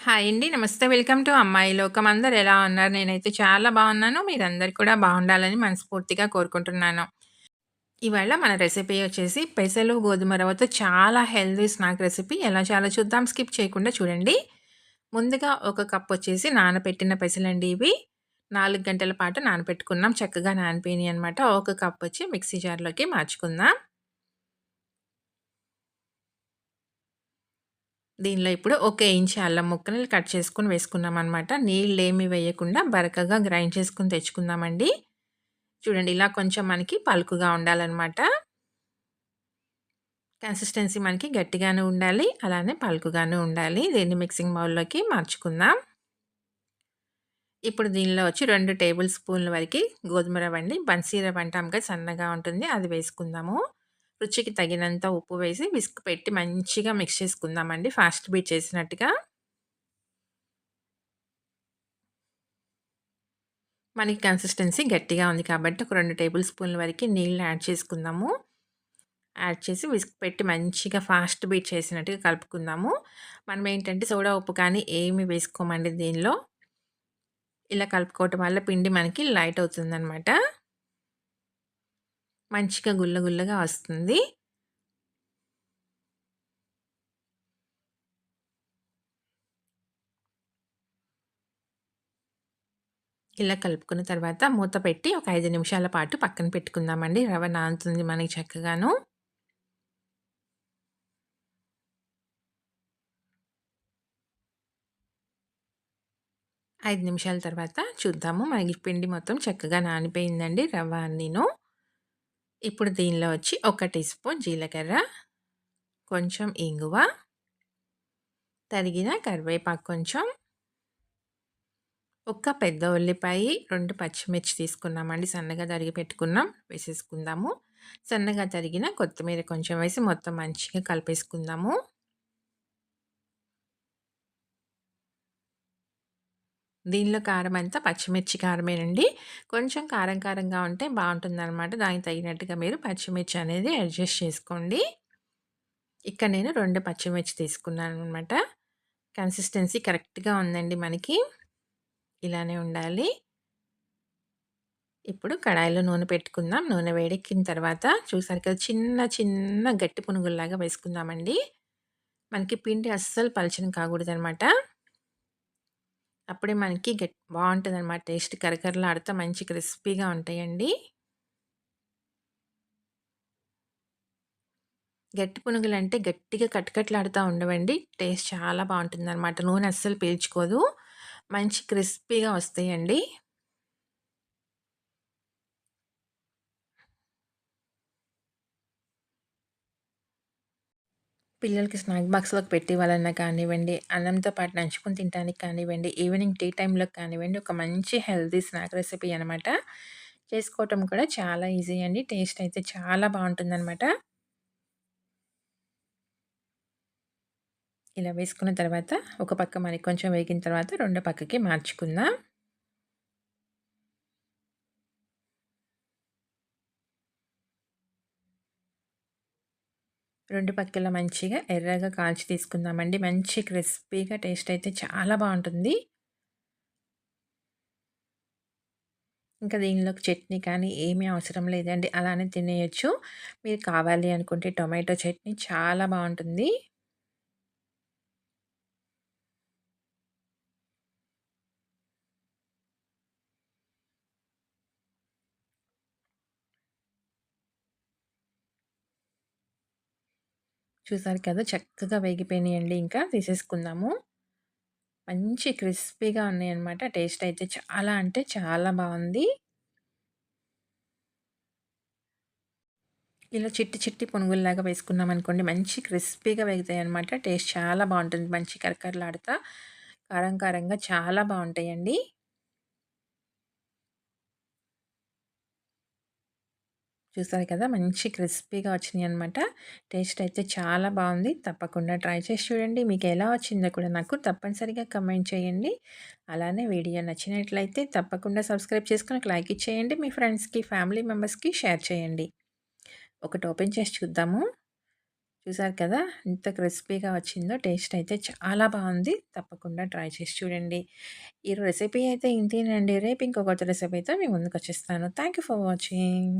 Hi అండి. నమస్తే. Welcome to అమ్మాయి లోకం. అందరు ఎలా ఉన్నారు? నేనైతే చాలా బాగున్నాను. మీరందరు కూడా బాగుండాలని మనస్ఫూర్తిగా కోరుకుంటున్నాను. ఇవాళ మన రెసిపీ వచ్చేసి పెసలు, గోధుమ రవ్వతో చాలా హెల్దీ స్నాక్ రెసిపీ. ఎలా చాలా చూద్దాం. స్కిప్ చేయకుండా చూడండి. ముందుగా ఒక కప్ వచ్చేసి నానబెట్టిన పెసలండి ఇవి. నాలుగు గంటల పాటు నానపెట్టుకున్నాం చక్కగా నానిపోయినాయి అనమాట. ఒక కప్ వచ్చి మిక్సీ జార్‌లోకి మార్చుకుందాం. దీనిలో ఇప్పుడు ఒక ఇంచ్ అల్లం ముక్కలు కట్ చేసుకుని వేసుకున్నాం అనమాట నీళ్ళు నీళ్ళేమి వేయకుండా బరకగా గ్రైండ్ చేసుకొని తెచ్చుకుందామండి. చూడండి ఇలా కొంచెం మనకి పలుకుగా ఉండాలన్నమాట కన్సిస్టెన్సీ మనకి గట్టిగానే ఉండాలి. అలానే పలుకుగానే ఉండాలి. దీన్ని మిక్సింగ్ బౌల్‌లోకి మార్చుకుందాం. ఇప్పుడు దీనిలో వచ్చి రెండు టేబుల్ స్పూన్ల వరకు గోధుమ రవ్వ అండి. బన్సీ రవ్వ అంటాం కదా! సన్నగా ఉంటుంది. అది వేసుకుందాము. రుచికి తగినంత ఉప్పు వేసి విస్క్ పెట్టి మంచిగా మిక్స్ చేసుకుందామండి. ఫాస్ట్ బీట్ చేసినట్టుగా. మనకి కన్సిస్టెన్సీ గట్టిగా ఉంది కాబట్టి ఒక రెండు టేబుల్ స్పూన్ల వరకు నీళ్ళు యాడ్ చేసుకుందాము. యాడ్ చేసి విస్క్ పెట్టి మంచిగా ఫాస్ట్ బీట్ చేసినట్టుగా కలుపుకుందాము. మనం ఏంటంటే సోడా ఉప్పు కానీ ఏమి వేసుకోమండి దీనిలో. ఇలా కలుపుకోవటం వల్ల పిండి మనకి లైట్ అవుతుందనమాట. మంచిగా గుల్ల గుల్లగా వస్తుంది. ఇలా కలుపుకున్న తర్వాత మూత పెట్టి ఒక ఐదు నిమిషాల పాటు పక్కన పెట్టుకుందామండి. రవ్వ నానుతుంది మనకి చక్కగాను. ఐదు నిమిషాల తర్వాత చూద్దాము. మనకి పిండి మొత్తం చక్కగా నానిపోయిందండి రవ్వ అన్నీను. ఇప్పుడు దీనిలో వచ్చి ఒక టీ స్పూన్ జీలకర్ర, కొంచెం ఇంగువ, తరిగిన కరివేపాకు కొంచెం, ఒక్క పెద్ద ఉల్లిపాయ, రెండు పచ్చిమిర్చి తీసుకున్నామండి. సన్నగా తరిగి పెట్టుకున్నాం. వేసేసుకుందాము. సన్నగా తరిగిన కొత్తిమీర కొంచెం వేసి మొత్తం మంచిగా కలిపేసుకుందాము. దీనిలో కారం అంతా పచ్చిమిర్చి కారమేనండి. కొంచెం కారం కారంగా ఉంటే బావుంటుందనమాట. దానికి తగినట్టుగా మీరు పచ్చిమిర్చి అనేది అడ్జస్ట్ చేసుకోండి. ఇక్కడ నేను రెండు పచ్చిమిర్చి తీసుకున్నాను అనమాట కన్సిస్టెన్సీ కరెక్ట్‌గా ఉందండి మనకి. ఇలానే ఉండాలి. ఇప్పుడు కడాయిలో నూనె పెట్టుకుందాం. నూనె వేడెక్కిన తర్వాత చూసారు కదా! చిన్న చిన్న గట్టి పునుగుల్లాగా వేసుకుందామండి. మనకి పిండి అస్సలు పలచన కాకూడదనమాట. అప్పుడే మనకి గట్ అనమాట టేస్ట్ కరకరలాడుతా మంచి క్రిస్పీగా ఉంటాయండి. గట్టి పునుగులంటే గట్టిగా కట్కట్లాడుతూ ఉండవండి. టేస్ట్ చాలా బాగుంటుంది అనమాట నూనె అస్సలు పీల్చుకోదు. మంచి క్రిస్పీగా వస్తాయండి. పిల్లలకి స్నాక్ బాక్స్‌లోకి పెట్టి వాళ్ళన్నా కానివ్వండి, అన్నంతో పాటు నంచుకొని తినటానికి కానివ్వండి, ఈవినింగ్ టీ టైంలో కానివ్వండి, ఒక మంచి హెల్తీ స్నాక్ రెసిపీ అనమాట. చేసుకోవటం కూడా చాలా ఈజీ అండి. టేస్ట్ అయితే చాలా బావుంటుందనమాట. ఇలా వేసుకున్న తర్వాత ఒక పక్క మరి కొంచెం వేగిన తర్వాత రెండో పక్కకి మార్చుకుందాం. రెండు పక్కల మంచిగా ఎర్రగా కాల్చి తీసుకుందామండి. మంచి క్రిస్పీగా టేస్ట్ అయితే చాలా బాగుంటుంది ఇంకా దీనిలోకి చట్నీ కానీ ఏమీ అవసరం లేదండి. అలానే తినేయచ్చు మీరు కావాలి అనుకుంటే టొమాటో చట్నీ చాలా బాగుంటుంది చూసారు కదా! చక్కగా వేగిపోయినాయండి. ఇంకా తీసేసుకుందాము. మంచి క్రిస్పీగా ఉన్నాయన్నమాట. టేస్ట్ అయితే చాలా అంటే చాలా బాగుంది ఇలా చిట్టి చిట్టి పునుగుల్లాగా వేసుకున్నామనుకోండి మంచి క్రిస్పీగా వేగుతాయన్నమాట. టేస్ట్ చాలా బాగుంటుంది మంచి కరకరలాడుతా కారం కారంగా చాలా బాగుంటాయండి చూసారు కదా! మంచి క్రిస్పీగా వచ్చినాయన్నమాట. టేస్ట్ అయితే చాలా బాగుంది తప్పకుండా ట్రై చేసి చూడండి. మీకు ఎలా వచ్చిందో కూడా నాకు తప్పనిసరిగా కమెంట్ చేయండి. అలానే వీడియో నచ్చినట్లయితే తప్పకుండా సబ్స్క్రైబ్ చేసుకొని లైక్ ఇచ్చేయండి. మీ ఫ్రెండ్స్‌కి, ఫ్యామిలీ మెంబర్స్‌కి షేర్ చేయండి. ఒకటి ఓపెన్ చేసి చూద్దాము. చూసారు కదా! ఎంత క్రిస్పీగా వచ్చిందో టేస్ట్ అయితే చాలా బాగుంది తప్పకుండా ట్రై చేసి చూడండి. ఈ రెసిపీ అయితే ఇంతేనండి. రేపు ఇంకో కొత్త రెసిపీతో మీ ముందుకు వచ్చేస్తాను యూ ఫర్ వాచింగ్.